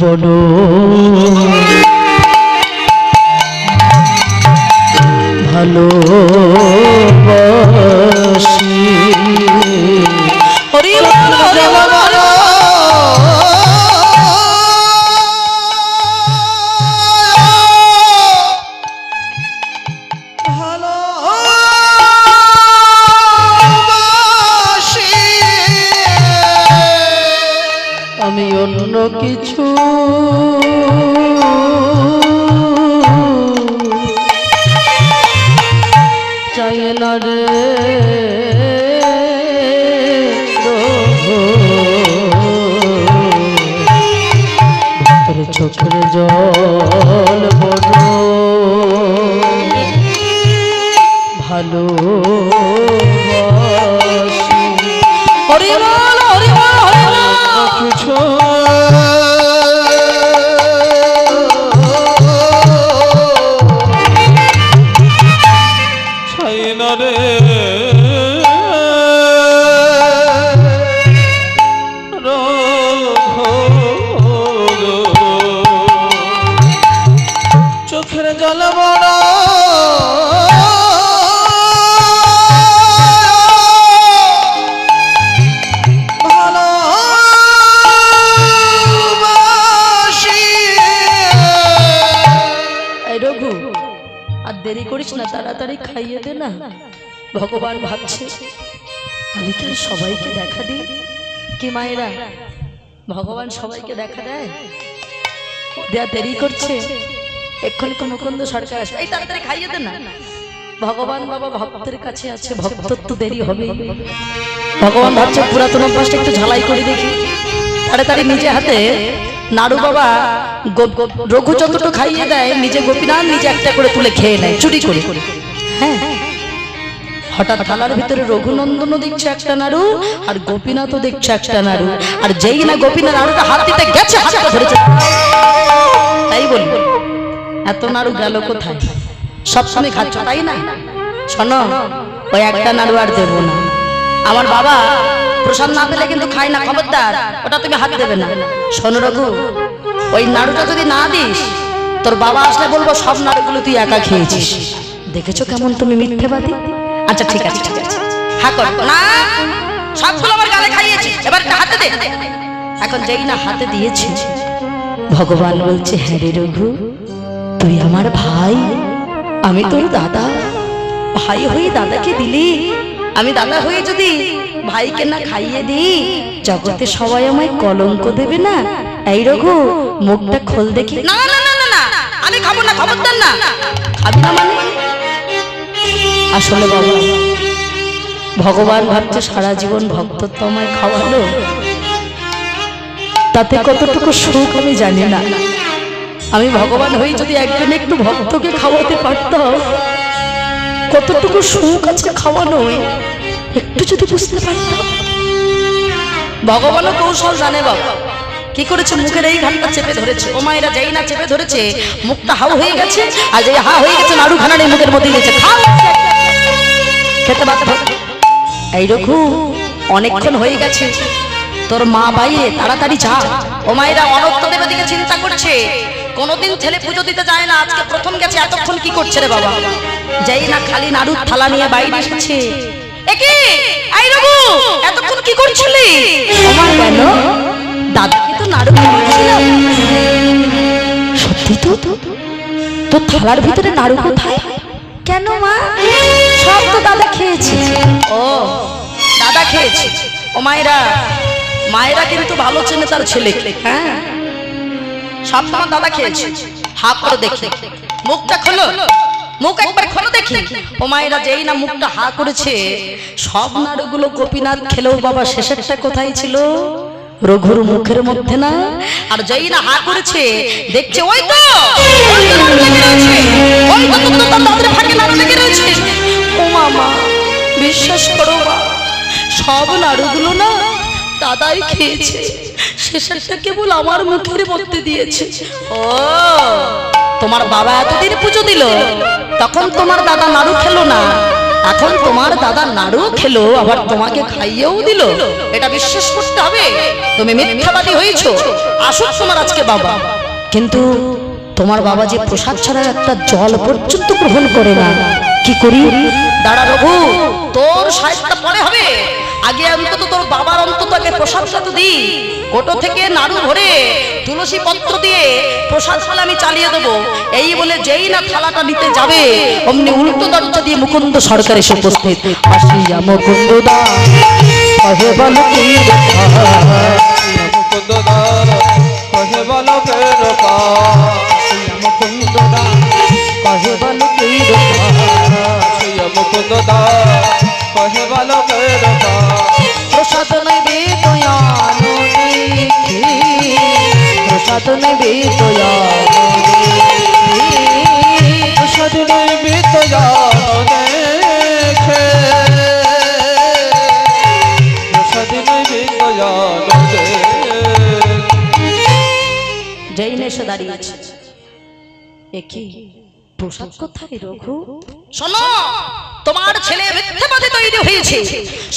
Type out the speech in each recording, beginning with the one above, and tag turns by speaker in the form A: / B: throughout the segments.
A: বড় ভালোবাসি
B: হরি হরি বল হরি বল।
A: চোখের জল বড় ভালো
B: হরি
C: চোখের জল বড়।
A: দেরি করিস না, তাড়াতাড়ি খাইয়ে দে না। ভগবান ভাবছে, আমি কি সবাইকে দেখা দিই? কি মায়েরা, ভগবান সবাইকে দেখা দেয়? দেয়া দেরি করছে এক্ষুনি কোনো মুকুন্দ সরকার আসবে। এই তাড়াতাড়ি খাইয়ে দে না। ভগবান বাবা ভক্তের কাছে আছে ভক্তর তো দেরি হবে। ভগবান ভাবছে পুরাতন অভ্যাসটা একটু ঝালাই করে দেখি। তাড়াতাড়ি নিজে হাতে নাড়ু বাবা রঘু যতটুকু খাইয়ে দেয়, নিজে গোপীনাথ নিজে একটা করে তুলে খেয়ে নেয়, চুরি করে। হ্যাঁ। হঠাৎ থালার ভিতরে রঘুনন্দনও দেখছে একটা নাড়ু, আর গোপীনাথও দেখছে একটা নাড়ু। আর যেই না গোপীনাথ নাড়ুটা হাত দিতে গেছে ধরেছে। তাই বলি। এত নাড়ু গেল কোথায়? সবসময় খাচ্ছ, তাই না? শোনো, ওই একটা নাড়ু আর দেবো না। আমার বাবা প্রসাদ না পেলে কিন্তু খাই না, খবরদার, ওটা তুমি হাত দেবে না। শোনো রঘু, ওই নাড়ুটা যদি না দিস, তোর বাবা আসলে বলব সব নাড়ুগুলো তুই একা খেয়েছিস। দেখেছ কেমন তুমি মিথ্যেবাদী? আচ্ছা ঠিক আছে ঠিক আছে। হ্যাঁ না, সবগুলো আমার গালে খাইয়েছি এবার হাতে দে। এখন যেই না হাতে দিয়েছি, ভগবান বলছে হ্যাঁ রে রঘু তুই আমার ভাই? আমি তোর দাদা। ভাই হয়ে দাদাকে দিলি। আমি দাদা হয়ে যদি ভাইকে না খাইয়ে দিই, জগতে সবাই আমায় কলঙ্ক দেবে না? এই রঘু, মুখটা খোল দেখি। না না না না আমি খাব না, খবরদার না। খাবি না মানে? আসলে বাবা, ভগবান ভাবছে সারা জীবন ভক্তত্ব আমায় খাওয়ালো। তাতে কতটুকু সুখ আমি জানি না। আমি ভগবান হয়ে যদি একজন একটু ভক্তকে খাওয়াতে পারতাম। কতটুকু সুখ আছে খাওয়ানো একটু যদি বুঝতে পারতাম। ভগবানও কৌশল জানে বাবা। কি করেছে? মুখের এই ঘাটটা চেপে ধরেছে। ও মায়েরা যেই না চেপে ধরেছে, মুখটা হাও হয়ে গেছে, আর যেই হা হয়ে গেছে, নাড়ু খানা নেই মুখের মধ্যে গেছে খেতে বাধ্য এই রঘু, অনেকক্ষণ হয়ে গেছে। তোর মা বাইয়ে তাড়াতাড়ি যা। ও মায়েরা অনত্য দেবের দিকে চিন্তা করছে। কোনোদিন ছেলে পুজো দিতে যায় না। আজকে প্রথম গেছে, এতক্ষণ কি করছে রে বাবা? যাই না খালি নাড়ুর থালা নিয়ে বাইরে এসেছে। একে আই রঘু, এতক্ষণ কি করছিলি? আমার কেন? দাদাকে তো নাড়ু খাওয়াচ্ছিলাম। সত্যি তো? তোর থালার ভিতরে নাড়ু কোথায়? কেন মা? সব তো দাদা খেয়েছে। ও, দাদা খেয়েছে। ও মায়েরা মায়েরা কিন্তু ভালো চেনে তার ছেলেকে হ্যাঁ? সব তোমার দাদা খেয়েছে। হা করে দেখে। মুখটা খোলো। মুখ একবার খোলো দেখি। ও মায়েরা যেই না মুখটা হা করেছে সব নাড়ুগুলো গোপীনাথ খেলেও বাবা শেষেরটা কোথায় ছিল? রঘুর মুখের মধ্যে না? আর যেই না হা করেছে দেখছে ওই তো! ওই তো নাড়ু লেগে রয়েছে। ওই তো তো তার দাঁতের ফাঁকে নাড়ু লেগে রয়েছে। ও মামা বিশ্বাস করো মা সব নাড়ুগুলো না দাদাই খেয়েছে। শেষেরটা কেবল আমার মুখের মধ্যে দিয়েছে। ও, তোমার বাবা এতদিন পুজো দিল, তখন তোমার দাদা নাড়ু খেলো না। এখন তোমার দাদা নাড়ু খেলো, আবার তোমাকে খাইয়েও দিল। এটা বিশ্বাস করতে হবে, তুমি মিথ্যাবাদী হয়েছো। আসুক তোমার আজকে বাবা। কিন্তু তোমার বাবা যে প্রসাদ ছাড়া একটা জল পর্যন্ত গ্রহণ করে না, কি করি? দাঁড়া রঘু, তোর সাহিত্যটা পরে হবে। আগে অন্তত তোর বাবার অন্তত আগে প্রসাদটা তো দি। কোটো থেকে নাড়ু ভরে তুলসী পত্র দিয়ে প্রসাদ ফলে আমি চালিয়ে দেবো। এই বলে যেই না থালাটা নিতে যাবে, অমনি উল্টো দরজা দিয়ে মুকুন্দ সরকার এসে উপস্থিত। আসিয়া মুকুন্দ দা, কহে বল কি
C: কহে বলো
A: কহে বল কি
C: কহে বলো
A: দাঁড়িয়েছে। একই প্রসাদ কোথায় রঘু? শোনো তোমার ছেলে মিথ্যাবাদে তৈরি হয়েছে।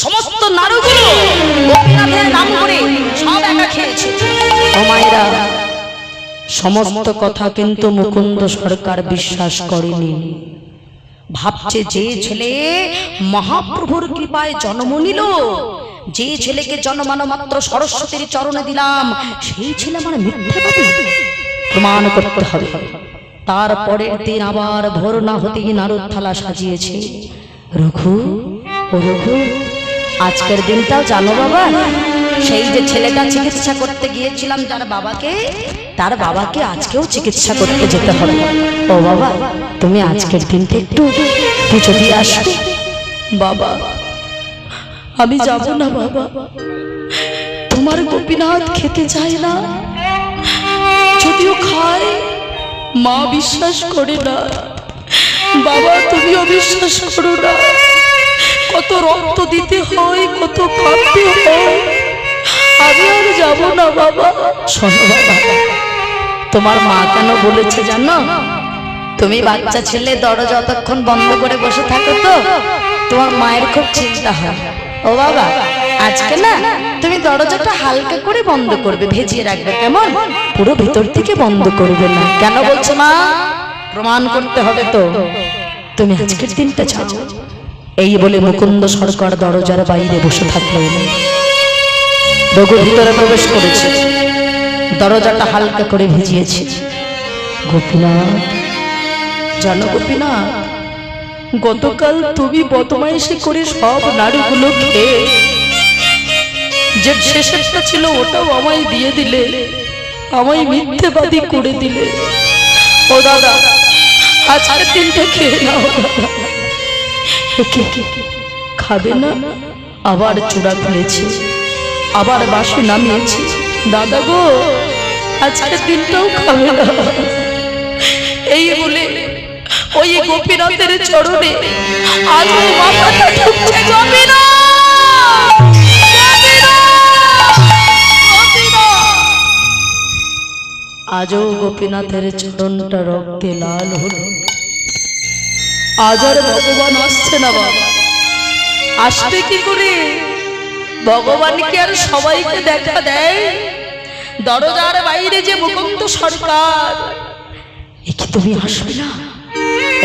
A: সমস্ত নাড়ুগুলো গোপীনাথের নাম করে সব একা খেয়েছে। সমস্ত কথা কিন্তু মুকুন্দ সরকার বিশ্বাস করেনি। ভাবছে যে ছেলে মহাপ্রভুর কৃপায় জন্ম নিল। যে ছেলেকে জন্মানো মাত্র সরস্বতীর চরণে দিলাম সেই ছেলে আমার মিথ্যাবাদী। প্রমাণ করতে হবে। তারপরের দিন আবার ভোর না হতেই নারদ থালা সাজিয়েছে। রঘু ও রঘু আজকের দিনটাও জানো বাবা সেই যে ছেলেটা চিকিৎসা করতে গিয়েছিলাম যার বাবাকে তার বাবাকে আজকেও চিকিৎসা করতে যেতে হবে। ও বাবা তুমি আজকের দিনটা একটু পুজো দিয়ে আসো। বাবা আমি যাব না বাবা। তোমার গোপীনাথ খেতে চায় না? যদিও খায়, মা বিশ্বাস করে না। বাবা, তুমিও বিশ্বাস করো না। কত রক্ত দিতে হয়, কত কাঁদতে হয়। আমি আর যাব না, বাবা। শোনো, বাবা। তোমার মা কেন বলেছে জানো? তুমি বাচ্চা ছেলে, দরজা যতক্ষণ বন্ধ করে বসে থাকো তো। তোমার মায়ের খুব চিন্তা হয়। ও বাবা, আজকে না তুমি দরজাটা হালকা করে বন্ধ করবে, ভেজিয়ে রাখবে, কেমন? পুরো ভিতর থেকে বন্ধ করবে না। কেন বলছো মা? প্রমাণ করতে হবে তো। তুমি আজকের দিনটা ছাড়ো এই বলে মুকুন্দ সরকার দরজার বাইরে বসে থাকলেন রঘু ভিতরে প্রবেশ করেছে। দরজাটা হালকা করে ভিজিয়েছে। গোপীনাথ, জানো গতকাল তুমি বদমাইশি করে সব নাড়ুগুলো খেয়ে যে শেষেরটা ছিল ওটাও আমায় দিয়ে দিলে, আমায় মিথ্যেবাদী করে দিলে। ও দাদা, আজকের দিনটা খেয়ে নাও। খাবে না, আবার চূড়া খুলেছে আবার বাসে নামিয়েছে। দাদা গো, আজকের দিনটাও খাবে না। এই বলে ওই গোপীনাথের চরণে আজ মাথাটা ঠুকছে গোপীনাথ! আজও গোপীনাথের চরণটা রক্তে লাল হলো। আজ আর ভগবান আসছে না বাবা। আসবে কি করে? ভগবান কি আর সবাইকে দেখা দেয়? দরজার বাইরে যে মুকুন্দ সরকার একে তুমি আসবে না?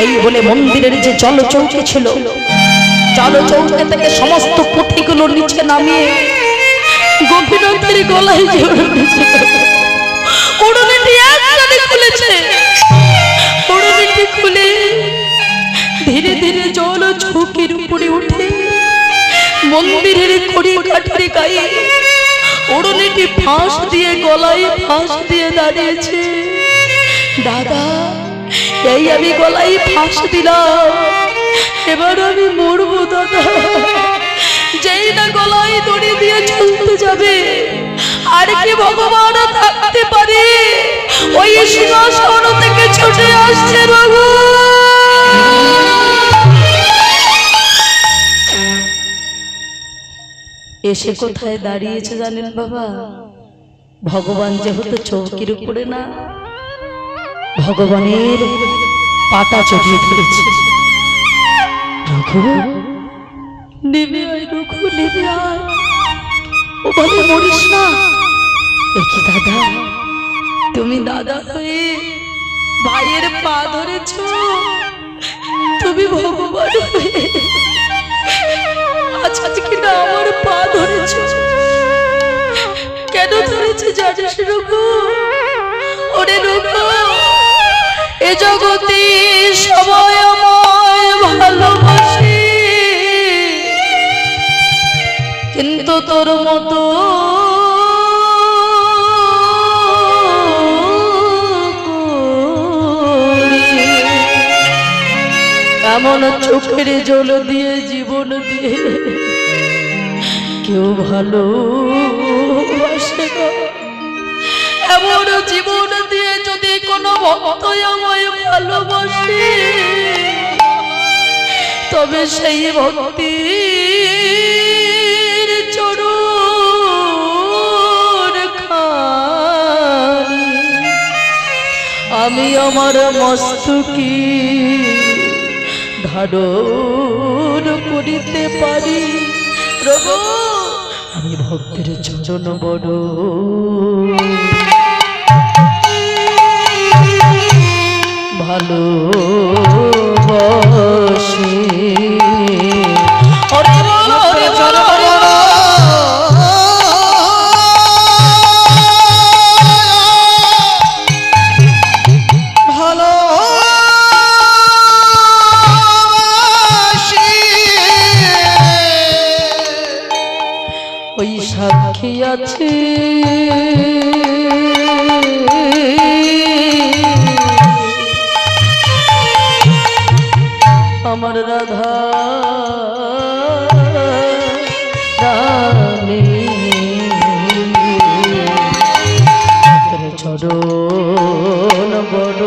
A: এই বলে মন্দিরের যে জলচৌকি ছিল, জলচৌকে থেকে সমস্ত পুঁথিগুলো নিচে নামিয়ে গোপীনাথের গলায় জড়িয়েছে ঝুঁকির উপরে উঠে মন্দিরের খড়ি কাঠের গায়ে উড়ুনিটি ফাঁস দিয়ে গলায় ফাঁস দিয়ে দাঁড়িয়েছে। দাদা, এই আমি গলায় ফাঁস দিলাম। এবার আমি মরবো, দাদা। যেই না গলায় দড়ি দিয়ে চলতে যাবে, আর কি ভগবান থাকতে পারে? ওই সিংহাসন থেকে ছুটে আসছে রঘু। এসে কোথায় দাঁড়িয়েছে জানেন বাবা? ভগবান যেহেতু চৌকির উপরে না, ভগবানের পাতা বলে, মরিস না। দাদা? তুমি দাদা হয়ে ভাইয়ের পা ধরেছ? তুমি ভগবান হয়ে আজ আজকে না আমার পা ধরেছ। কেন ধরেছে জানিস রঘু? ওরে রঘু, এ জগতে সময়ময় ভালোবাসি কিন্তু তোর মতো এমন চোখের জল দিয়ে জীবন দিয়ে কেউ ভালো এমন জীবন দিয়ে যদি কোনো ভক্ত আমায় ভালোবাসে, তবে সেই খানি। আমি আমার মস্তকি ধারণ করিতে পারি। প্রভু আমি ভক্তের চরণ বড়।
C: ভালো
A: ওরে আছে। আমার রাধা চরণ বড়।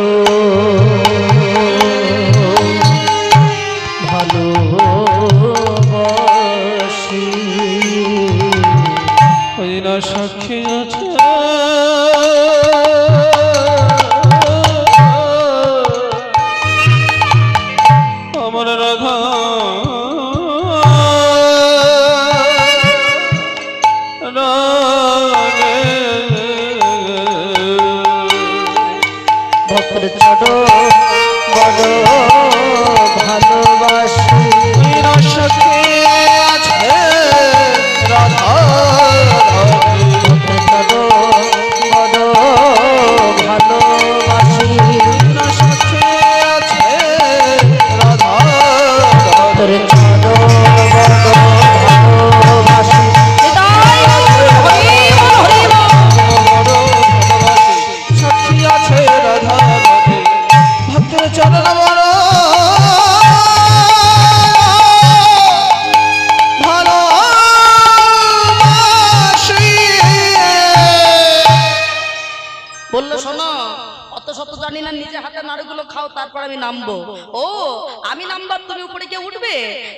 B: নামবার তুমি উপরে গিয়ে উঠবে।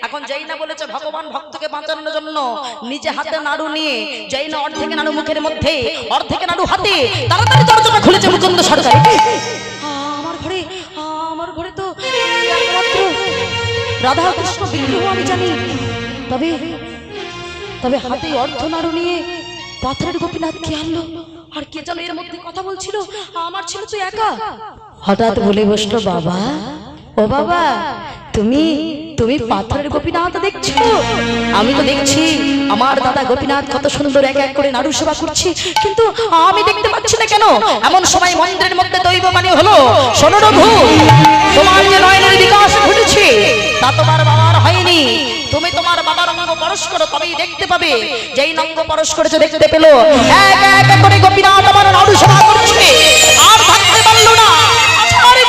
B: এখন যেই না বলেছে, ভগবান ভক্তকে বাঁচানোর জন্য নিজে হাতে নাড়ু নিয়ে যেই না অর্ধেকে নাড়ু মুখের মধ্যে, অর্ধেকে নাড়ু হাতে, তাড়াতাড়ি দরজাটা খুলেছে মুকুন্দ সরকার। আমার ঘরে আমার ঘরে তো রাধা কৃষ্ণ বিগ্রহ আমি জানি। তবে তবে হাতে অর্ধ নাড়ু নিয়ে পাথরের গোপীনাথ কে আনলো? আর কে যেন এর মধ্যে কথা বলছিল? আমার ছিল তো একা।
A: হঠাৎ বলে বসল, বাবা ও বাবা, তুমি তুমি পাথরের গোপীনাথ দেখছ?
B: আমি তো দেখছি, আমার দাদা গোপীনাথ কত সুন্দর এক এক করে নাড়ু সেবা করছে, কিন্তু আমি দেখতে পাচ্ছি না কেন? এমন সময় মন্দিরের মধ্যে দৈব মানে হলো, শোনো রঘু, তোমার যে নয়নের বিকাশ ঘটেছে, তা তোমার বাবার হয়নি। তুমি তোমার বাবার অঙ্গ পরশ করো তবেই দেখতে পাবে, যেই অঙ্গ পরশ করেছে দেখতে পেল, এক এক করে গোপীনাথ আমার নাড়ু সেবা করছে। আর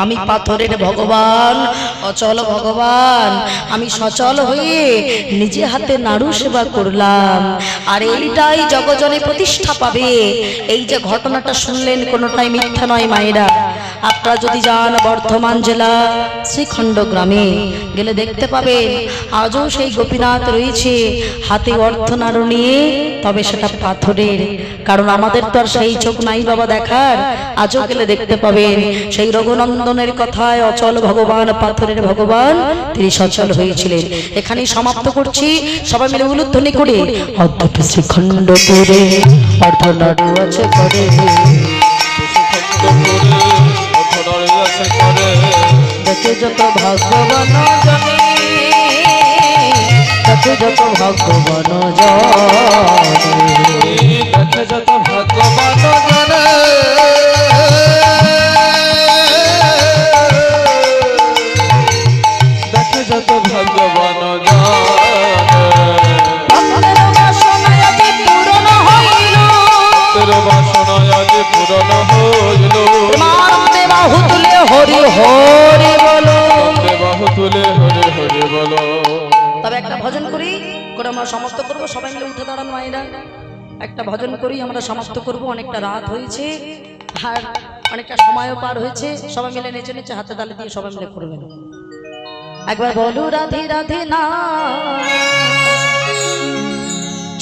A: আমি পাথরের ভগবান অচল ভগবান। আমি সচল হয়ে নিজে হাতে নাড়ু সেবা করলাম। আর এইটাই জগজনে প্রতিষ্ঠা পাবে। এই যে ঘটনাটা শুনলেন কোনোটাই মিথ্যা নয় মায়েরা। আপনারা যদি যান বর্ধমান জেলা শ্রীখণ্ড গ্রামে গেলে দেখতে পাবেন আজও সেই গোপীনাথ রয়েছে হাতে অর্থনাড়ু নিয়ে তবে সেটা পাথরের। কারণ আমাদের তো আর সেই চোখ নাই বাবা দেখার। আজও গেলে দেখতে পাবেন সেই রঘুনন্দনের কথায় অচল ভগবান, পাথরের ভগবান, তিনি সচল হয়েছিলেন। এখানেই সমাপ্ত করছি। সবাই মিলে উলুধ্বনি করে অদ্ভুত আছে করে যত ভাগ্যবান জনে, দেখে যত ভাগ্যবান জনে করে আমরা সমাপ্ত করব। সবাই মিলে উঠে দাঁড়ান মায়েরা। একটা ভজন করি, আমরা সমস্ত করব। অনেকটা রাত হয়েছে, আর অনেকটা সময়ও পার হয়েছে। সবাই মিলে নেচে নেচে হাতে তালে দিয়ে সবাই মিলে করবেন। একবার বলো, রাধে রাধে না।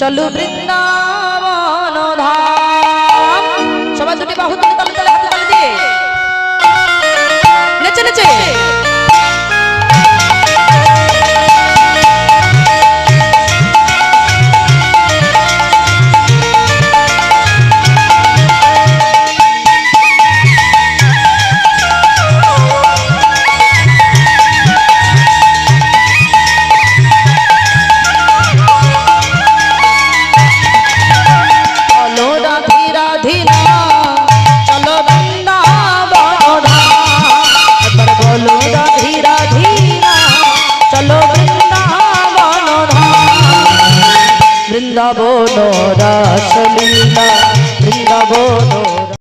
A: চলো বৃন্দাবন।